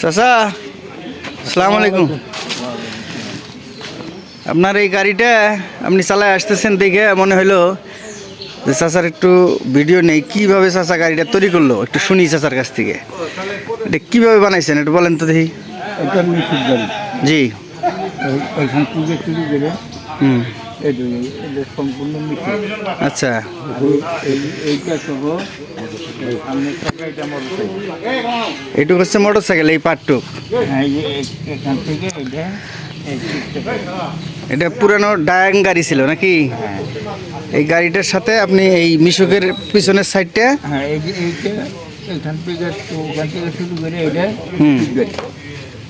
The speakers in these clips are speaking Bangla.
চাচা আসসালামু আলাইকুম। আপনার এই গাড়িটা আপনি চালায় আসতেছেন দেখে মনে হলো যে চাচার একটু ভিডিও নেই কীভাবে চাচা গাড়িটা তৈরি করল? একটু শুনি চাচার কাছ থেকে। এটা কীভাবে বানাইছেন একটু বলেন তো দেখি। জি। হুম। সম্পূর্ণ আচ্ছা। এই এইটা সহ হচ্ছে মোটর সাইকেল এই পার্টটুক হ্যাঁ এটা পুরানো ডায়াং গাড়ি ছিল নাকি? হ্যাঁ। এই গাড়িটার সাথে আপনি এই মিশুকের পিছনের সাইডটা? হ্যাঁ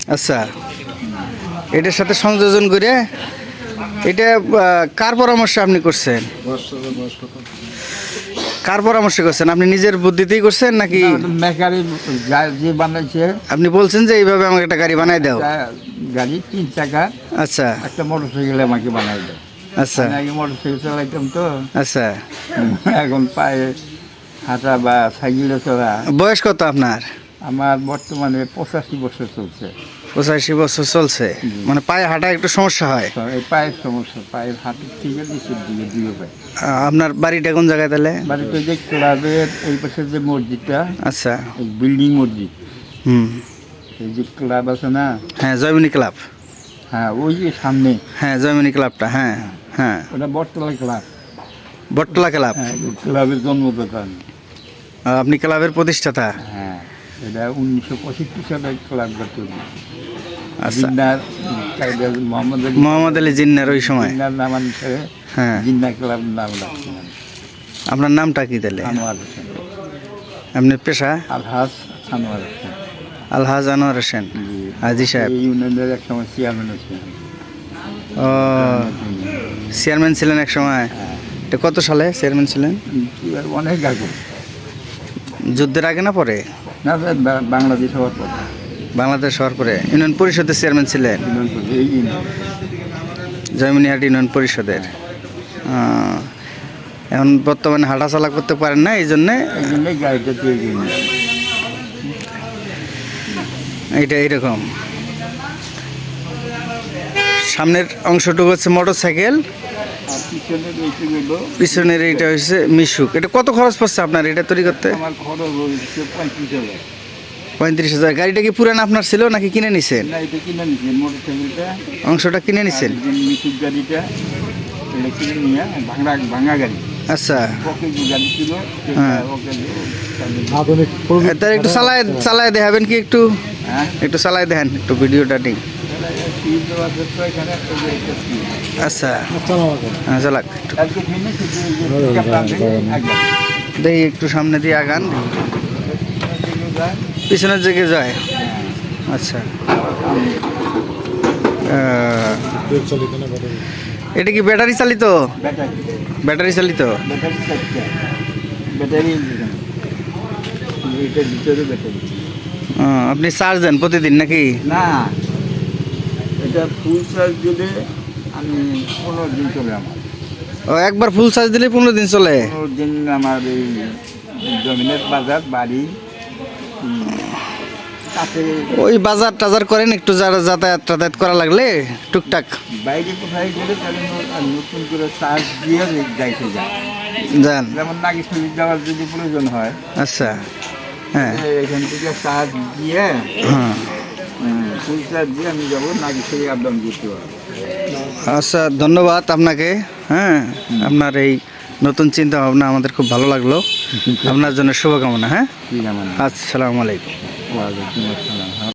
আচ্ছা। এটার সাথে সংযোজন করে এটা কার পরামর্শে আপনি করছেন? কার পরামর্শে করছেন? আপনি নিজের বুদ্ধিতেই করছেন নাকি? মেকারে যে বানাইছে। আপনি বলছেন যে এইভাবে আমাকে একটা গাড়ি বানাই দাও। গাড়ি তিন চাকা আচ্ছা। একটা মোটরসাইকেল আমাকে বানাই দেয় আচ্ছা। আগে মোটরসাইকেল চালাইতাম তো। আচ্ছা। এখন পায়ে হাঁটা বা সাইকেলে চলা। বয়স কত আপনার? আমার বর্তমানে পঁচাশি বছর চলছে। পঁচাশি বছর চলছে। মানে পায়ে হাঁটা একটু সমস্যা হয়। পায়ের সমস্যা পায়ের নিচের দিকে পায়। আপনার বাড়িটা কোন জায়গায় তাহলে? বাড়িতে যে ক্লাবের এই পাশে যে মসজিদটা আচ্ছা। বিল্ডিং মসজিদ। হুম। এই যে ক্লাব আছে না? হ্যাঁ জয়মনি ক্লাব। হ্যাঁ ওই যে সামনে। হ্যাঁ জয়মনি ক্লাবটা হ্যাঁ হ্যাঁ। ওটা বটতলা ক্লাব। বটতলা ক্লাব। হ্যাঁ ক্লাবের জন্মদাতা। আপনি ক্লাবের প্রতিষ্ঠাতা? হ্যাঁ। এটা উনিশশো পঁয়ষট্টি সালে ক্লাব গঠন আচ্ছা। জিন্নার কায়দা মোহাম্মদ আলী। মোহাম্মদ আলী জিন্নার ওই সময়। জিন্নার নাম অনুসারে হ্যাঁ। জিন্না ক্লাব নাম আপনার নামটা কি তাহলে? আনোয়ার হোসেন। আপনার পেশা? আলহাজ আনোয়ার হোসেন। আলহাজ আনোয়ার হোসেন। হাজি সাহেব। ইউনিয়নের এক সময় চেয়ারম্যান ছিলেন। ও চেয়ারম্যান ছিলেন এক সময়। হ্যাঁ। কত সালে চেয়ারম্যান ছিলেন? অনেক আগে। যুদ্ধের আগে না পরে? না বাংলাদেশ হওয়ার পর। বাংলাদেশ হওয়ার পরে ইউনিয়ন পরিষদের চেয়ারম্যান ছিলেন? জয়মনিহাট ইউনিয়ন পরিষদের। এখন বর্তমানে হাঁটাচলা করতে পারেন না এই জন্যে? এইটা এইরকম। সামনের অংশটুকু হচ্ছে মোটর সাইকেল পিছনের এইটা হচ্ছে মিশুক। এটা কত খরচ পড়ছে আপনার এটা তৈরি করতে? আমার খরচ হয়েছে পঁয়ত্রিশ হাজার। পঁয়ত্রিশ হাজার। গাড়িটা কি পুরান আপনার ছিল নাকি কিনে নিছেন? না এটা কিনে নিচ্ছেন অংশটা কিনে নিছেন? মিশুক গাড়িটা কিনে নিয়ে ভাঙা গাড়ি। আচ্ছা। হ্যাঁ। তার একটু চালায় চালায় দেখাবেন কি একটু? হ্যাঁ। একটু চালায় দেখেন একটু ভিডিওটা নেই আচ্ছা। চালাক একটু। দেখি সামনে দিয়ে আগান। পিছনের দিকে যায়। আচ্ছা। এটা কি ব্যাটারি চালিত? ব্যাটারি ব্যাটারি চালিত। আপনি চার্জ দেন প্রতিদিন নাকি? না। এটা ফুল চার্জ দিলে আমি পনেরো দিন চলে আমার। ও একবার ফুল চার্জ দিলে পনেরো দিন চলে? পনেরো দিন আমার এই জমিনের বাজার বাড়ি ওই বাজার টাজার করেন একটু যারা যাতায়াত টাতায়াত করা লাগলে টুকটাক। বাইরে কোথায় গেলে তাহলে নতুন করে চার্জ দিয়ে যাইতে যায় যান। যেমন নাগেশ্বরী যাওয়ার যদি প্রয়োজন হয় আচ্ছা হ্যাঁ। এখান থেকে চার্জ দিয়ে হ্যাঁ। ফুল চার্জ দিয়ে আমি যাব করতে পারব আচ্ছা ধন্যবাদ আপনাকে হ্যাঁ আপনার এই নতুন চিন্তা ভাবনা আমাদের খুব ভালো লাগল। আপনার জন্য শুভকামনা হ্যাঁ? আচ্ছা আসসালামু আলাইকুম। ওয়ালাইকুম আসসালাম।